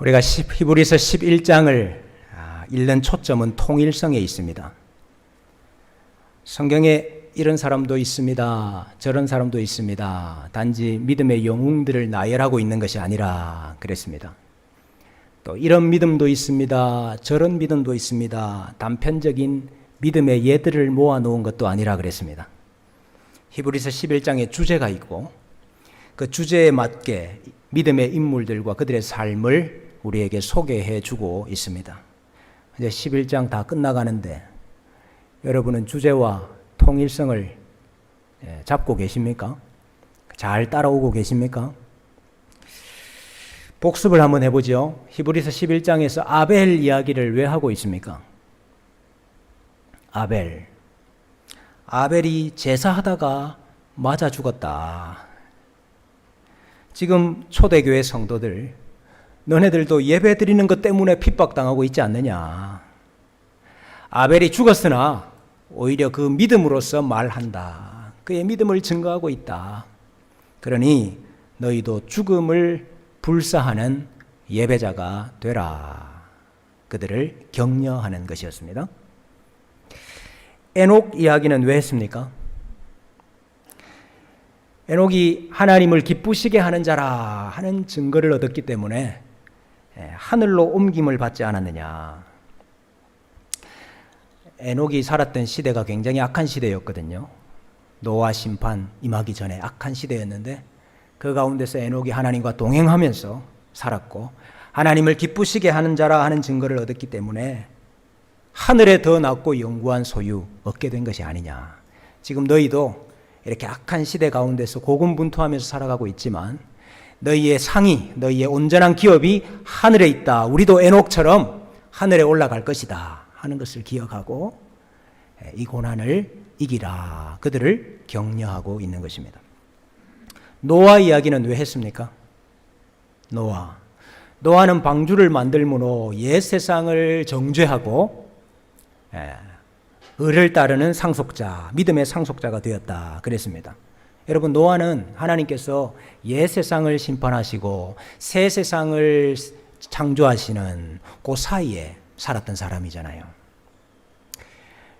우리가 십- 히브리서 11장을 아, 읽는 초점은 통일성에 있습니다. 성경에 이런 사람도 있습니다. 저런 사람도 있습니다. 단지 믿음의 영웅들을 나열하고 있는 것이 아니라 그랬습니다. 또 이런 믿음도 있습니다. 저런 믿음도 있습니다. 단편적인 믿음의 예들을 모아 놓은 것도 아니라 그랬습니다. 히브리서 11장에 주제가 있고 그 주제에 맞게 믿음의 인물들과 그들의 삶을 우리에게 소개해 주고 있습니다. 이제 11장 다 끝나가는데 여러분은 주제와 통일성을 예, 잡고 계십니까? 잘 따라오고 계십니까? 복습을 한번 해보죠. 히브리서 11장에서 아벨 이야기를 왜 하고 있습니까? 아벨. 아벨이 제사하다가 맞아 죽었다. 지금 초대교회 성도들, 너네들도 예배 드리는 것 때문에 핍박당하고 있지 않느냐. 아벨이 죽었으나 오히려 그 믿음으로서 말한다. 그의 믿음을 증거하고 있다. 그러니 너희도 죽음을 불사하는 예배자가 되라. 그들을 격려하는 것이었습니다. 에녹 이야기는 왜 했습니까? 에녹이 하나님을 기쁘시게 하는 자라 하는 증거를 얻었기 때문에 예, 하늘로 옮김을 받지 않았느냐. 에녹이 살았던 시대가 굉장히 악한 시대였거든요. 노아 심판 임하기 전에 악한 시대였는데 그 가운데서 에녹이 하나님과 동행하면서 살았고 하나님을 기쁘시게 하는 자라 하는 증거를 얻었기 때문에 하늘에 더 낮고 영구한 소유 얻게 된 것이 아니냐. 지금 너희도 이렇게 악한 시대 가운데서 고군분투하면서 살아가고 있지만 너희의 상이 너희의 온전한 기업이 하늘에 있다. 우리도 에녹처럼 하늘에 올라갈 것이다 하는 것을 기억하고 이 고난을 이기라. 그들을 격려하고 있는 것입니다. 노아 이야기는 왜 했습니까? 노아. 노아는 방주를 만들므로 옛 세상을 정죄하고 예, 을을 따르는 상속자, 믿음의 상속자가 되었다. 그랬습니다. 여러분, 노아는 하나님께서 옛 세상을 심판하시고 새 세상을 창조하시는 그 사이에 살았던 사람이잖아요.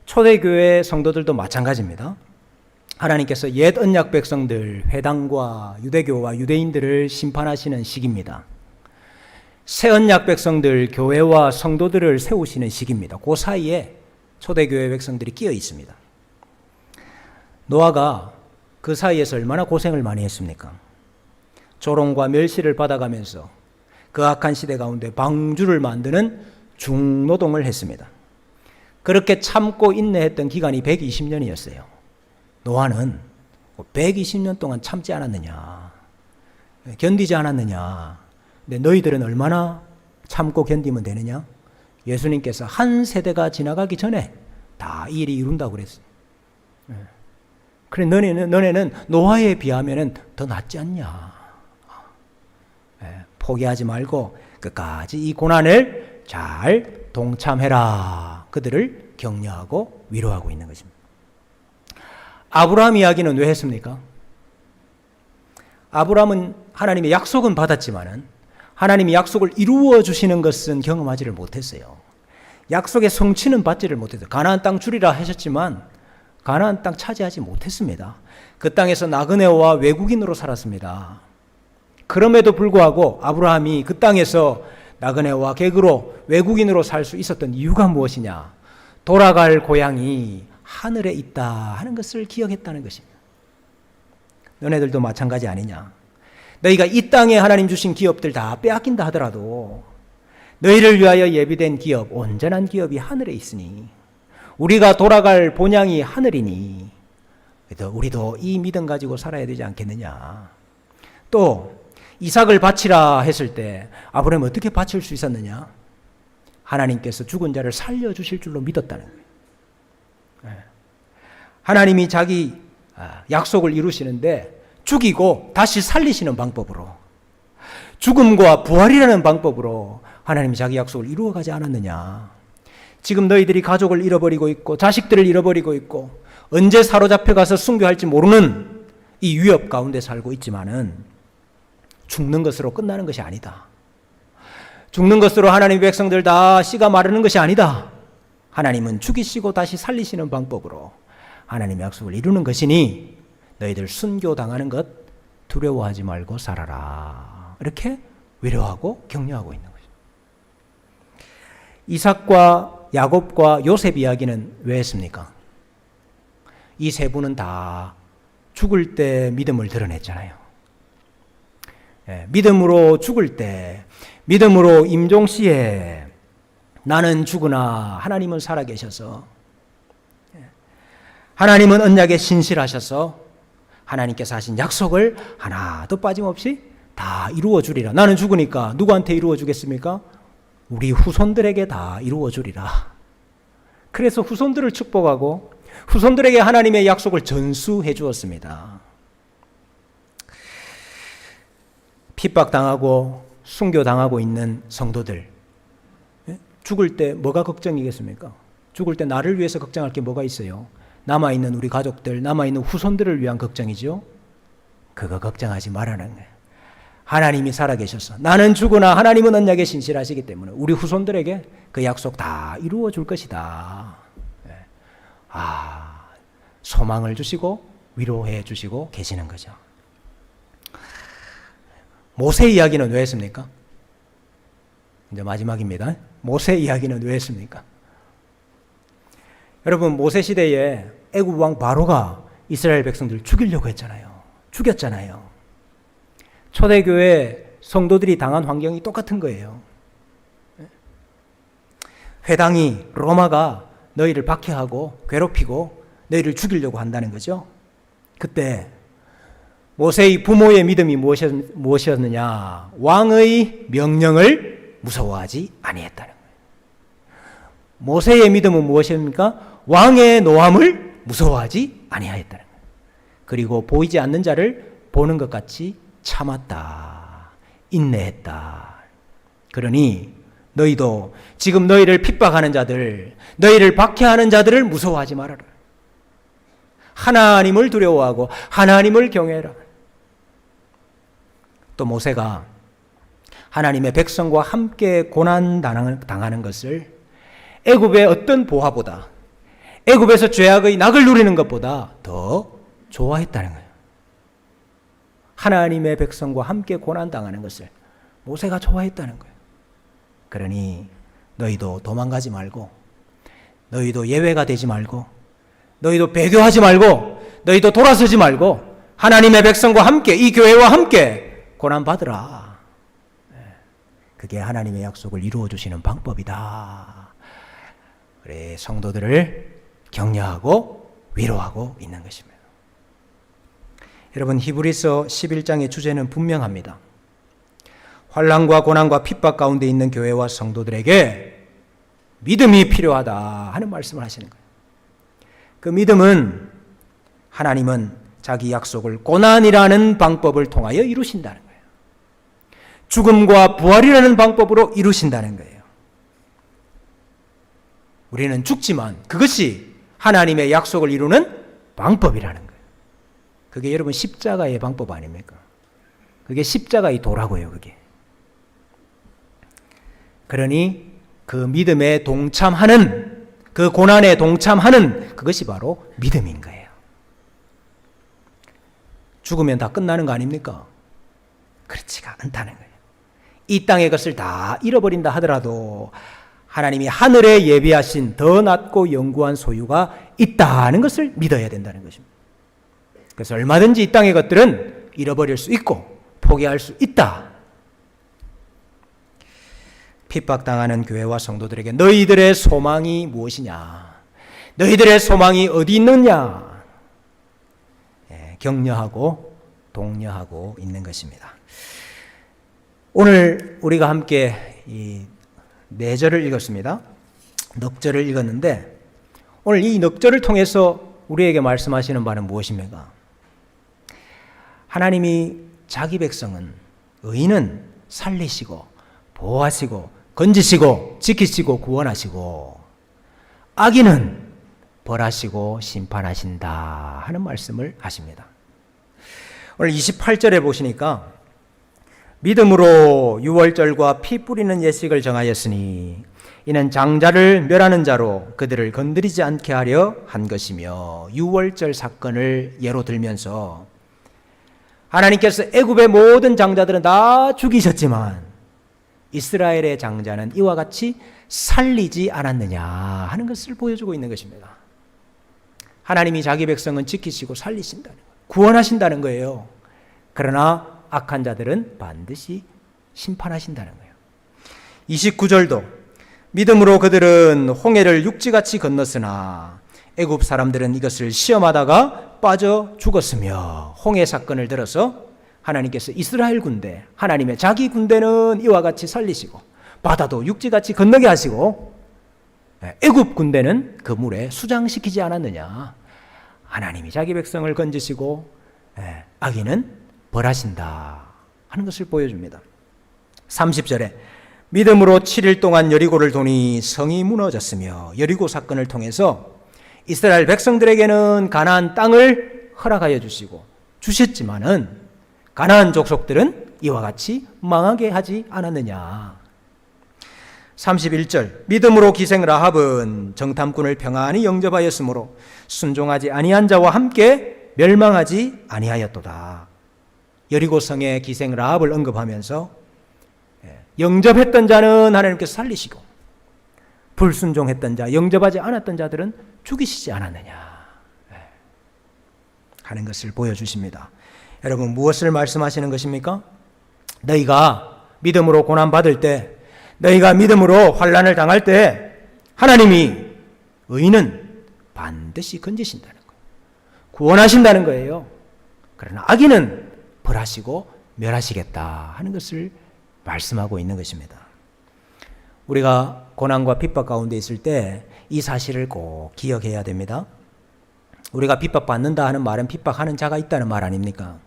초대교회 성도들도 마찬가지입니다. 하나님께서 옛 언약 백성들, 회당과 유대교와 유대인들을 심판하시는 시기입니다. 새 언약 백성들, 교회와 성도들을 세우시는 시기입니다. 그 사이에 초대교회 백성들이 끼어 있습니다. 노아가 그 사이에서 얼마나 고생을 많이 했습니까? 조롱과 멸시를 받아가면서 그 악한 시대 가운데 방주를 만드는 중노동을 했습니다. 그렇게 참고 인내했던 기간이 120년이었어요. 노아는 120년 동안 참지 않았느냐, 견디지 않았느냐. 근데 너희들은 얼마나 참고 견디면 되느냐? 예수님께서 한 세대가 지나가기 전에 다이 일이 이룬다고 그랬어요. 예. 그래, 너네는, 너네는 노아에 비하면 더 낫지 않냐. 예, 포기하지 말고 끝까지 이 고난을 잘 동참해라. 그들을 격려하고 위로하고 있는 것입니다. 아브라함 이야기는 왜 했습니까? 아브라함은 하나님의 약속은 받았지만은 하나님이 약속을 이루어 주시는 것은 경험하지를 못했어요. 약속의 성취는 받지를 못했어요. 가나안 땅 주리라 하셨지만 가나안 땅 차지하지 못했습니다. 그 땅에서 나그네와 외국인으로 살았습니다. 그럼에도 불구하고 아브라함이 그 땅에서 나그네와 객으로 외국인으로 살 수 있었던 이유가 무엇이냐? 돌아갈 고향이 하늘에 있다 하는 것을 기억했다는 것입니다. 너네들도 마찬가지 아니냐? 너희가 이 땅에 하나님 주신 기업들 다 빼앗긴다 하더라도 너희를 위하여 예비된 기업, 온전한 기업이 하늘에 있으니 우리가 돌아갈 본향이 하늘이니 그래도 우리도 이 믿음 가지고 살아야 되지 않겠느냐? 또 이삭을 바치라 했을 때 아브라함이 어떻게 바칠 수 있었느냐? 하나님께서 죽은 자를 살려 주실 줄로 믿었다는 거예요. 예. 하나님이 자기 아, 약속을 이루시는데 죽이고 다시 살리시는 방법으로 죽음과 부활이라는 방법으로 하나님이 자기 약속을 이루어 가지 않았느냐. 지금 너희들이 가족을 잃어버리고 있고 자식들을 잃어버리고 있고 언제 사로잡혀 가서 순교할지 모르는 이 위협 가운데 살고 있지만은 죽는 것으로 끝나는 것이 아니다. 죽는 것으로 하나님의 백성들 다 씨가 마르는 것이 아니다. 하나님은 죽이시고 다시 살리시는 방법으로 하나님의 약속을 이루는 것이니 너희들 순교 당하는 것 두려워하지 말고 살아라. 이렇게 위로하고 격려하고 있는 거죠. 이삭과 야곱과 요셉 이야기는 왜 했습니까? 이 세 분은 다 죽을 때 믿음을 드러냈잖아요. 예, 믿음으로 죽을 때, 믿음으로 임종 시에 나는 죽으나 하나님은 살아계셔서 예, 하나님은 언약에 신실하셔서 하나님께서 하신 약속을 하나도 빠짐없이 다 이루어 주리라. 나는 죽으니까 누구한테 이루어 주겠습니까? 우리 후손들에게 다 이루어 주리라. 그래서 후손들을 축복하고 후손들에게 하나님의 약속을 전수해 주었습니다. 핍박당하고 순교당하고 있는 성도들. 예? 죽을 때 뭐가 걱정이겠습니까? 죽을 때 나를 위해서 걱정할 게 뭐가 있어요? 남아있는 우리 가족들, 남아있는 후손들을 위한 걱정이죠? 그거 걱정하지 말라는 거예요. 하나님이 살아계셔서 나는 죽으나 하나님은 언약에 신실하시기 때문에 우리 후손들에게 그 약속 다 이루어 줄 것이다. 예. 아, 소망을 주시고 위로해 주시고 계시는 거죠. 모세 이야기는 왜 했습니까? 이제 마지막입니다. 모세 이야기는 왜 했습니까? 여러분 모세 시대에 애굽 왕 바로가 이스라엘 백성들 죽이려고 했잖아요. 죽였잖아요. 초대교회 성도들이 당한 환경이 똑같은 거예요. 회당이 로마가 너희를 박해하고 괴롭히고 너희를 죽이려고 한다는 거죠. 그때 모세의 부모의 믿음이 무엇이었, 느냐 왕의 명령을 무서워하지 아니했다는 거예요. 모세의 믿음은 무엇입니까? 왕의 노함을 무서워하지 아니하였다는 거예요. 그리고 보이지 않는 자를 보는 것 같이 참았다. 인내했다. 그러니 너희도 지금 너희를 핍박하는 자들, 너희를 박해하는 자들을 무서워하지 말아라. 하나님을 두려워하고 하나님을 경외해라. 또 모세가 하나님의 백성과 함께 고난 당하는 것을 애굽의 어떤 보화보다 애굽에서 죄악의 낙을 누리는 것보다 더 좋아했다는 거예요. 하나님의 백성과 함께 고난 당하는 것을 모세가 좋아했다는 거예요. 그러니 너희도 도망가지 말고 너희도 예외가 되지 말고 너희도 배교하지 말고 너희도 돌아서지 말고 하나님의 백성과 함께 이 교회와 함께 고난 받으라. 네. 그게 하나님의 약속을 이루어 주시는 방법이다. 그래 성도들을 격려하고 위로하고 있는 것입니다. 여러분 히브리서 11장의 주제는 분명합니다. 환란과 고난과 핍박 가운데 있는 교회와 성도들에게 믿음이 필요하다 하는 말씀을 하시는 거예요. 그 믿음은 하나님은 자기 약속을 고난이라는 방법을 통하여 이루신다는 거예요. 죽음과 부활이라는 방법으로 이루신다는 거예요. 우리는 죽지만 그것이 하나님의 약속을 이루는 방법이라는 거예요. 그게 여러분 십자가의 방법 아닙니까? 그게 십자가의 도라고요, 그게. 그러니 그 믿음에 동참하는 그 고난에 동참하는 그것이 바로 믿음인 거예요. 죽으면 다 끝나는 거 아닙니까? 그렇지가 않다는 거예요. 이 땅의 것을 다 잃어버린다 하더라도 하나님이 하늘에 예비하신 더 낮고 영구한 소유가 있다는 것을 믿어야 된다는 것입니다. 그래서 얼마든지 이 땅의 것들은 잃어버릴 수 있고 포기할 수 있다. 핍박당하는 교회와 성도들에게 너희들의 소망이 무엇이냐? 너희들의 소망이 어디 있느냐? 예, 격려하고 독려하고 있는 것입니다. 오늘 우리가 함께 이 네절을 읽었습니다. 넉절을 읽었는데 오늘 이 넉절을 통해서 우리에게 말씀하시는 바는 무엇입니까? 하나님이 자기 백성은 의인은 살리시고 보호하시고 건지시고 지키시고 구원하시고 악인은 벌하시고 심판하신다 하는 말씀을 하십니다. 오늘 28절에 보시니까 믿음으로 유월절과 피 뿌리는 예식을 정하였으니 이는 장자를 멸하는 자로 그들을 건드리지 않게 하려 한 것이며 유월절 사건을 예로 들면서 하나님께서 애굽의 모든 장자들은 다 죽이셨지만 이스라엘의 장자는 이와 같이 살리지 않았느냐 하는 것을 보여주고 있는 것입니다. 하나님이 자기 백성은 지키시고 살리신다는 거예요. 구원하신다는 거예요. 그러나 악한 자들은 반드시 심판하신다는 거예요. 29절도 믿음으로 그들은 홍해를 육지같이 건넜으나 애굽 사람들은 이것을 시험하다가 빠져 죽었으며 홍해 사건을 들어서 하나님께서 이스라엘 군대, 하나님의 자기 군대는 이와 같이 살리시고 바다도 육지같이 건너게 하시고 예, 애굽 군대는 그 물에 수장시키지 않았느냐. 하나님이 자기 백성을 건지시고 예, 악인은 벌하신다 하는 것을 보여줍니다. 30절에 믿음으로 7일 동안 여리고를 도니 성이 무너졌으며 여리고 사건을 통해서 이스라엘 백성들에게는 가나안 땅을 허락하여 주시고 주셨지만은 가나안 족속들은 이와 같이 망하게 하지 않았느냐. 31절 믿음으로 기생 라합은 정탐꾼을 평안히 영접하였으므로 순종하지 아니한 자와 함께 멸망하지 아니하였도다. 여리고 성의 기생 라합을 언급하면서 예, 영접했던 자는 하나님께서 살리시고 불순종했던 자, 영접하지 않았던 자들은 죽이시지 않았느냐 예, 하는 것을 보여주십니다. 여러분 무엇을 말씀하시는 것입니까? 너희가 믿음으로 고난 받을 때, 너희가 믿음으로 환란을 당할 때 하나님이 의인은 반드시 건지신다는 거예요. 구원하신다는 거예요. 그러나 악인은 벌하시고 멸하시겠다 하는 것을 말씀하고 있는 것입니다. 우리가 고난과 핍박 가운데 있을 때 이 사실을 꼭 기억해야 됩니다. 우리가 핍박받는다 하는 말은 핍박하는 자가 있다는 말 아닙니까?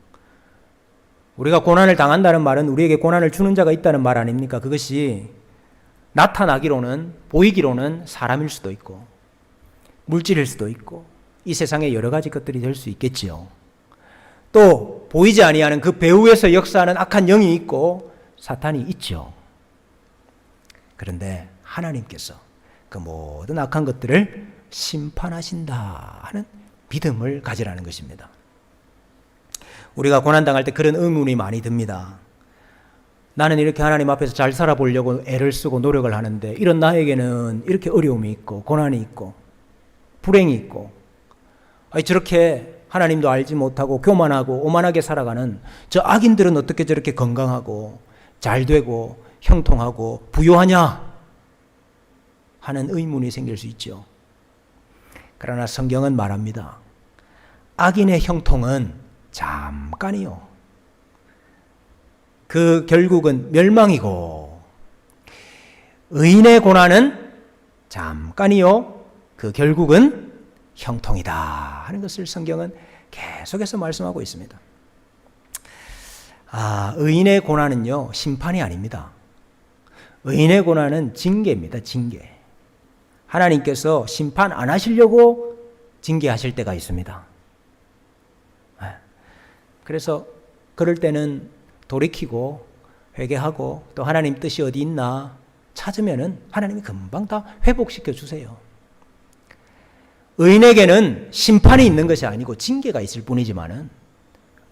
우리가 고난을 당한다는 말은 우리에게 고난을 주는 자가 있다는 말 아닙니까? 그것이 나타나기로는 보이기로는 사람일 수도 있고 물질일 수도 있고 이 세상에 여러 가지 것들이 될 수 있겠지요. 또 보이지 아니하는 그 배후에서 역사하는 악한 영이 있고 사탄이 있죠. 그런데 하나님께서 그 모든 악한 것들을 심판하신다 하는 믿음을 가지라는 것입니다. 우리가 고난당할 때 그런 의문이 많이 듭니다. 나는 이렇게 하나님 앞에서 잘 살아보려고 애를 쓰고 노력을 하는데 이런 나에게는 이렇게 어려움이 있고 고난이 있고 불행이 있고 아니 저렇게 하나님도 알지 못하고 교만하고 오만하게 살아가는 저 악인들은 어떻게 저렇게 건강하고 잘 되고 형통하고 부유하냐 하는 의문이 생길 수 있죠. 그러나 성경은 말합니다. 악인의 형통은 잠깐이요. 그 결국은 멸망이고 의인의 고난은 잠깐이요. 그 결국은 형통이다 하는 것을 성경은 계속해서 말씀하고 있습니다. 아, 의인의 고난은요, 심판이 아닙니다. 의인의 고난은 징계입니다, 징계. 하나님께서 심판 안 하시려고 징계하실 때가 있습니다. 예. 그래서 그럴 때는 돌이키고 회개하고 또 하나님 뜻이 어디 있나 찾으면은 하나님이 금방 다 회복시켜 주세요. 의인에게는 심판이 있는 것이 아니고 징계가 있을 뿐이지만은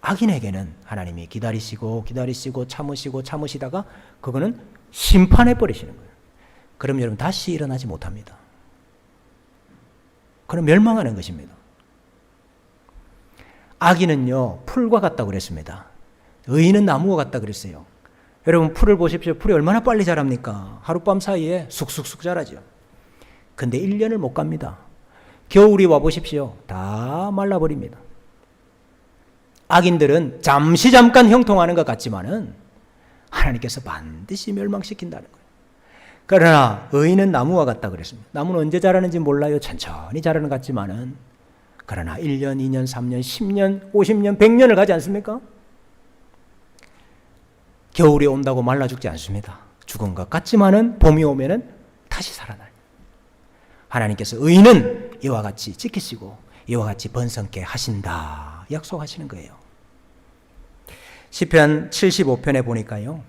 악인에게는 하나님이 기다리시고 기다리시고 참으시고 참으시다가 그거는 심판해 버리시는 거예요. 그럼 여러분 다시 일어나지 못합니다. 그럼 멸망하는 것입니다. 악인은요 풀과 같다고 그랬습니다. 의인은 나무와 같다 그랬어요. 여러분 풀을 보십시오. 풀이 얼마나 빨리 자랍니까? 하룻밤 사이에 쑥쑥쑥 자라죠. 근데 1년을 못 갑니다. 겨울이 와 보십시오. 다 말라버립니다. 악인들은 잠시 잠깐 형통하는 것 같지만은 하나님께서 반드시 멸망시킨다는 거예요. 그러나 의인은 나무와 같다 그랬습니다. 나무는 언제 자라는지 몰라요. 천천히 자라는 것 같지만은 그러나 1년, 2년, 3년, 10년, 50년, 100년을 가지 않습니까? 겨울이 온다고 말라 죽지 않습니다. 죽은 것 같지만은 봄이 오면은 다시 살아나요. 하나님께서 의인은 이와 같이 지키시고 이와 같이 번성케 하신다 약속하시는 거예요. 시편 75편에 보니까요.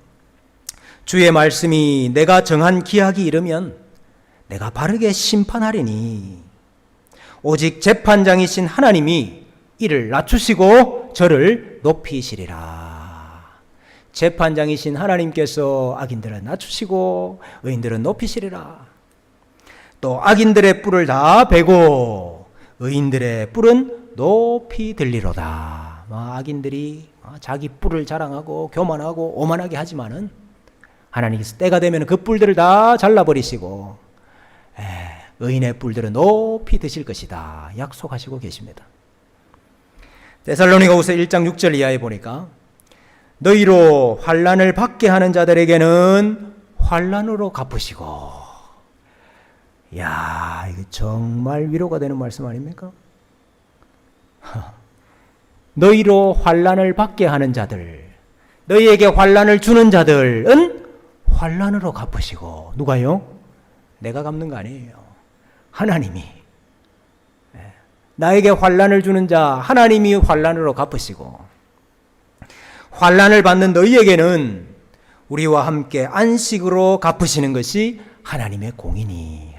주의 말씀이 내가 정한 기약이 이르면 내가 바르게 심판하리니 오직 재판장이신 하나님이 이를 낮추시고 저를 높이시리라. 재판장이신 하나님께서 악인들을 낮추시고 의인들은 높이시리라. 또 악인들의 뿔을 다 베고 의인들의 뿔은 높이 들리로다. 뭐 악인들이 자기 뿔을 자랑하고 교만하고 오만하게 하지만은 하나님께서 때가 되면 그 뿔들을 다 잘라버리시고 에, 의인의 뿔들은 높이 드실 것이다. 약속하시고 계십니다. 데살로니가후서 1장 6절 이하에 보니까 너희로 환란을 받게 하는 자들에게는 환란으로 갚으시고 야, 이거 정말 위로가 되는 말씀 아닙니까? 너희로 환란을 받게 하는 자들, 너희에게 환란을 주는 자들은 환란으로 갚으시고 누가요? 내가 갚는 거 아니에요. 하나님이 예. 나에게 환란을 주는 자 하나님이 환란으로 갚으시고 환란을 받는 너희에게는 우리와 함께 안식으로 갚으시는 것이 하나님의 공이니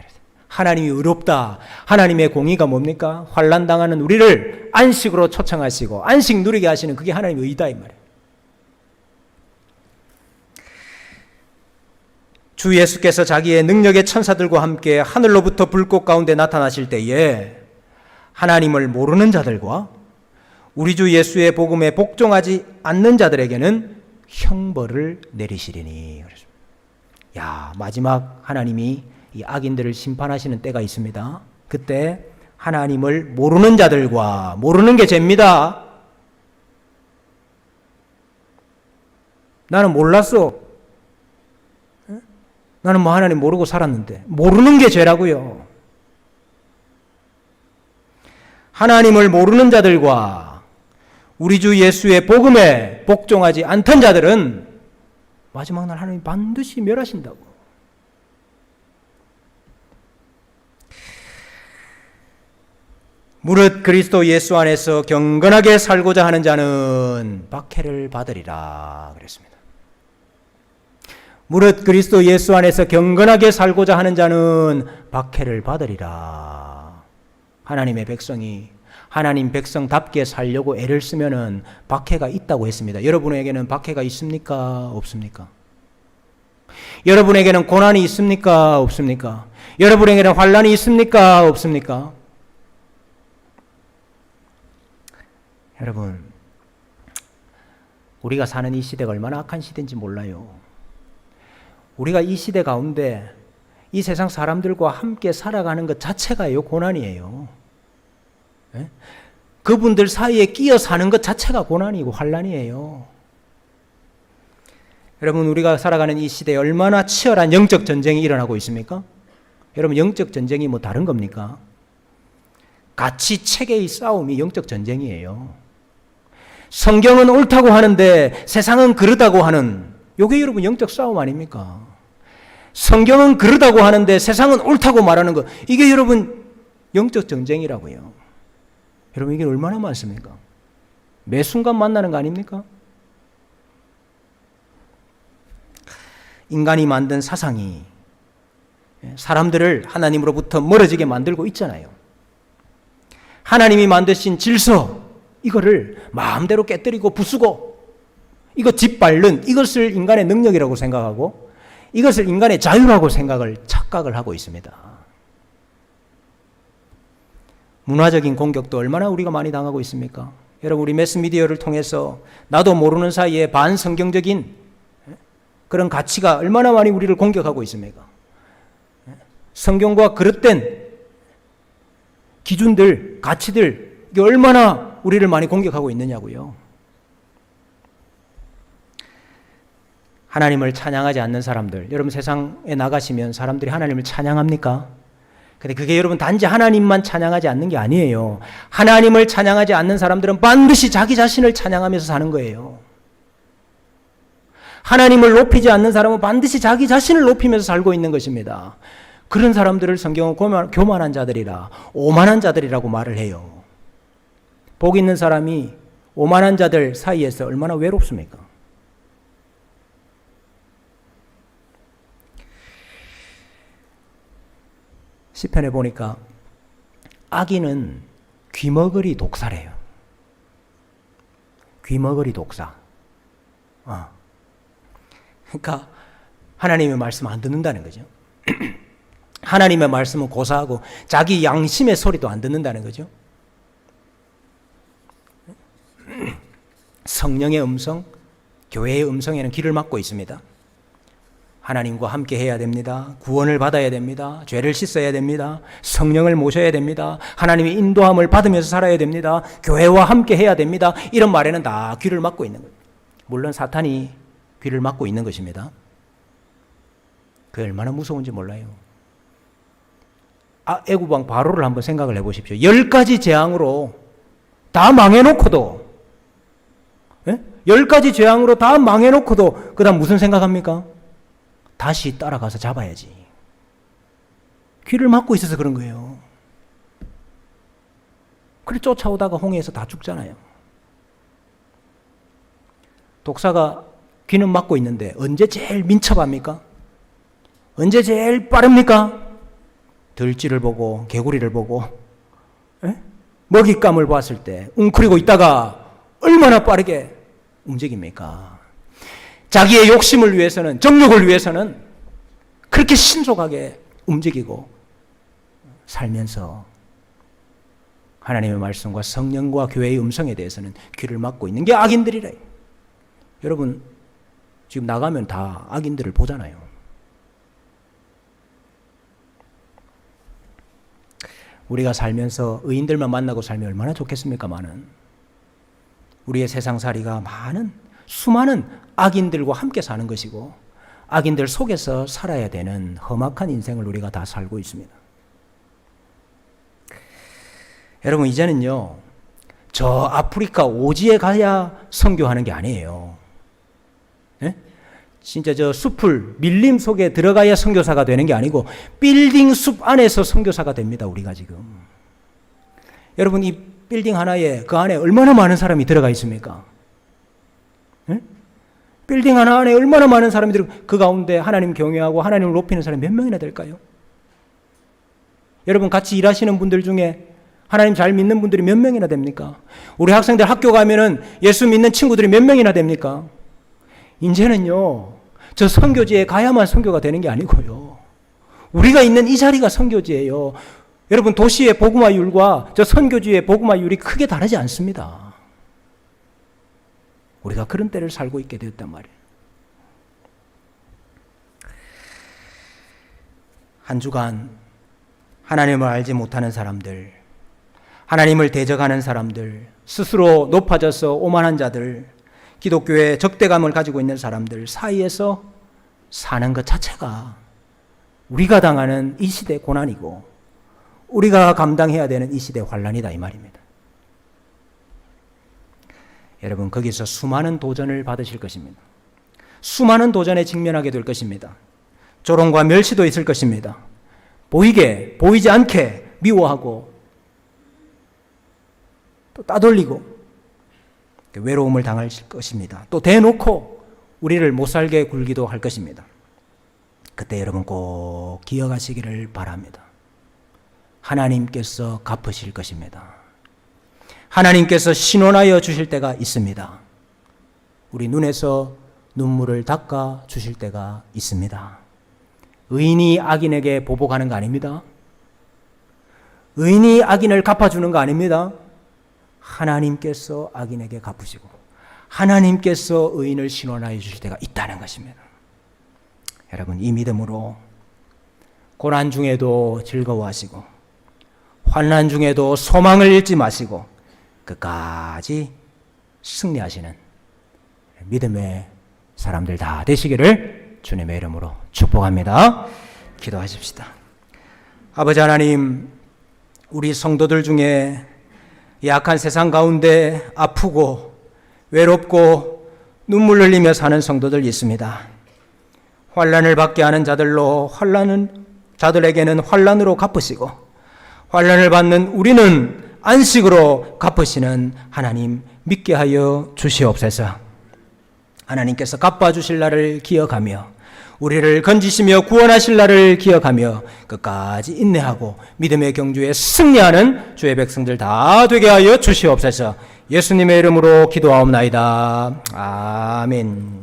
하나님이 의롭다. 하나님의 공의가 뭡니까? 환란 당하는 우리를 안식으로 초청하시고 안식 누리게 하시는 그게 하나님의 의다 이 말이에요. 주 예수께서 자기의 능력의 천사들과 함께 하늘로부터 불꽃 가운데 나타나실 때에 하나님을 모르는 자들과 우리 주 예수의 복음에 복종하지 않는 자들에게는 형벌을 내리시리니. 야, 마지막 하나님이 이 악인들을 심판하시는 때가 있습니다. 그때 하나님을 모르는 자들과 모르는 게 죄입니다. 나는 몰랐어. 나는 뭐 하나님 모르고 살았는데 모르는 게 죄라고요. 하나님을 모르는 자들과 우리 주 예수의 복음에 복종하지 않던 자들은 마지막 날 하나님 반드시 멸하신다고. 무릇 그리스도 예수 안에서 경건하게 살고자 하는 자는 박해를 받으리라 그랬습니다. 무릇 그리스도 예수 안에서 경건하게 살고자 하는 자는 박해를 받으리라. 하나님의 백성이 하나님 백성답게 살려고 애를 쓰면은 박해가 있다고 했습니다. 여러분에게는 박해가 있습니까? 없습니까? 여러분에게는 고난이 있습니까? 없습니까? 여러분에게는 환란이 있습니까? 없습니까? 여러분, 우리가 사는 이 시대가 얼마나 악한 시대인지 몰라요. 우리가 이 시대 가운데 이 세상 사람들과 함께 살아가는 것 자체가요, 고난이에요. 예? 그분들 사이에 끼어 사는 것 자체가 고난이고 환란이에요. 여러분, 우리가 살아가는 이 시대에 얼마나 치열한 영적 전쟁이 일어나고 있습니까? 여러분, 영적 전쟁이 뭐 다른 겁니까? 가치 체계의 싸움이 영적 전쟁이에요. 성경은 옳다고 하는데 세상은 그르다고 하는 요게 여러분 영적 싸움 아닙니까? 성경은 그르다고 하는데 세상은 옳다고 말하는 것 이게 여러분 영적 전쟁이라고요. 여러분 이게 얼마나 많습니까? 매 순간 만나는 거 아닙니까? 인간이 만든 사상이 사람들을 하나님으로부터 멀어지게 만들고 있잖아요. 하나님이 만드신 질서, 이거를 마음대로 깨뜨리고 부수고 이거 짓밟는 이것을 인간의 능력이라고 생각하고 이것을 인간의 자유라고 생각을 착각을 하고 있습니다. 문화적인 공격도 얼마나 우리가 많이 당하고 있습니까? 여러분 우리 매스미디어를 통해서 나도 모르는 사이에 반성경적인 그런 가치가 얼마나 많이 우리를 공격하고 있습니까? 성경과 그릇된 기준들, 가치들 이게 얼마나 우리를 많이 공격하고 있느냐고요. 하나님을 찬양하지 않는 사람들, 여러분 세상에 나가시면 사람들이 하나님을 찬양합니까? 근데 그게 여러분 단지 하나님만 찬양하지 않는 게 아니에요. 하나님을 찬양하지 않는 사람들은 반드시 자기 자신을 찬양하면서 사는 거예요. 하나님을 높이지 않는 사람은 반드시 자기 자신을 높이면서 살고 있는 것입니다. 그런 사람들을 성경은 교만한 자들이라, 오만한 자들이라고 말을 해요. 복 있는 사람이 오만한 자들 사이에서 얼마나 외롭습니까? 시편에 보니까 악인은 귀머거리 독사래요. 귀머거리 독사. 어. 그러니까 하나님의 말씀 안 듣는다는 거죠. 하나님의 말씀은 고사하고 자기 양심의 소리도 안 듣는다는 거죠. 성령의 음성, 교회의 음성에는 귀를 막고 있습니다. 하나님과 함께 해야 됩니다. 구원을 받아야 됩니다. 죄를 씻어야 됩니다. 성령을 모셔야 됩니다. 하나님의 인도함을 받으면서 살아야 됩니다. 교회와 함께 해야 됩니다. 이런 말에는 다 귀를 막고 있는 거예요. 물론 사탄이 귀를 막고 있는 것입니다. 그 얼마나 무서운지 몰라요. 아, 애구방 바로를 한번 생각을 해보십시오. 열 가지 재앙으로 다 망해놓고도, 예? 열 가지 재앙으로 다 망해놓고도, 그 다음 무슨 생각합니까? 다시 따라가서 잡아야지. 귀를 막고 있어서 그런 거예요. 그래 쫓아오다가 홍해에서 다 죽잖아요. 독사가 귀는 막고 있는데 언제 제일 민첩합니까? 언제 제일 빠릅니까? 들쥐를 보고 개구리를 보고 에? 먹잇감을 봤을 때 웅크리고 있다가 얼마나 빠르게 움직입니까? 자기의 욕심을 위해서는 정욕을 위해서는 그렇게 신속하게 움직이고 살면서 하나님의 말씀과 성령과 교회의 음성에 대해서는 귀를 막고 있는 게 악인들이래. 여러분 지금 나가면 다 악인들을 보잖아요. 우리가 살면서 의인들만 만나고 살면 얼마나 좋겠습니까, 많은. 우리의 세상살이가 많은, 수많은 악인들과 함께 사는 것이고, 악인들 속에서 살아야 되는 험악한 인생을 우리가 다 살고 있습니다. 여러분, 이제는요, 저 아프리카 오지에 가야 선교하는 게 아니에요. 예? 진짜 저 숲을 밀림 속에 들어가야 선교사가 되는 게 아니고 빌딩 숲 안에서 선교사가 됩니다. 우리가 지금. 여러분 이 빌딩 하나에 그 안에 얼마나 많은 사람이 들어가 있습니까? 예? 빌딩 하나 안에 얼마나 많은 사람이 들어 그 가운데 하나님 경외하고 하나님을 높이는 사람이 몇 명이나 될까요? 여러분 같이 일하시는 분들 중에 하나님 잘 믿는 분들이 몇 명이나 됩니까? 우리 학생들 학교 가면은 예수 믿는 친구들이 몇 명이나 됩니까? 이제는요, 저 선교지에 가야만 선교가 되는 게 아니고요. 우리가 있는 이 자리가 선교지예요. 여러분 도시의 복음화율과 저 선교지의 복음화율이 크게 다르지 않습니다. 우리가 그런 때를 살고 있게 되었단 말이에요. 한 주간 하나님을 알지 못하는 사람들, 하나님을 대적하는 사람들, 스스로 높아져서 오만한 자들, 기독교의 적대감을 가지고 있는 사람들 사이에서 사는 것 자체가 우리가 당하는 이 시대 고난이고 우리가 감당해야 되는 이 시대 환란이다 이 말입니다. 여러분 거기서 수많은 도전을 받으실 것입니다. 수많은 도전에 직면하게 될 것입니다. 조롱과 멸시도 있을 것입니다. 보이게 보이지 않게 미워하고 또 따돌리고 외로움을 당할 것입니다. 또 대놓고 우리를 못 살게 굴기도 할 것입니다. 그때 여러분 꼭 기억하시기를 바랍니다. 하나님께서 갚으실 것입니다. 하나님께서 신원하여 주실 때가 있습니다. 우리 눈에서 눈물을 닦아 주실 때가 있습니다. 의인이 악인에게 보복하는 거 아닙니다. 의인이 악인을 갚아주는 거 아닙니다. 하나님께서 악인에게 갚으시고 하나님께서 의인을 신원하여 주실 때가 있다는 것입니다. 여러분 이 믿음으로 고난 중에도 즐거워하시고 환난 중에도 소망을 잃지 마시고 끝까지 승리하시는 믿음의 사람들 다 되시기를 주님의 이름으로 축복합니다. 기도하십시다. 아버지 하나님, 우리 성도들 중에 약한 세상 가운데 아프고 외롭고 눈물 흘리며 사는 성도들 있습니다. 환란을 받게 하는 자들로 환란은 자들에게는 환란으로 갚으시고 환란을 받는 우리는 안식으로 갚으시는 하나님 믿게 하여 주시옵소서. 하나님께서 갚아 주실 날을 기억하며 우리를 건지시며 구원하실 날을 기억하며 끝까지 인내하고 믿음의 경주에 승리하는 주의 백성들 다 되게 하여 주시옵소서. 예수님의 이름으로 기도하옵나이다. 아멘.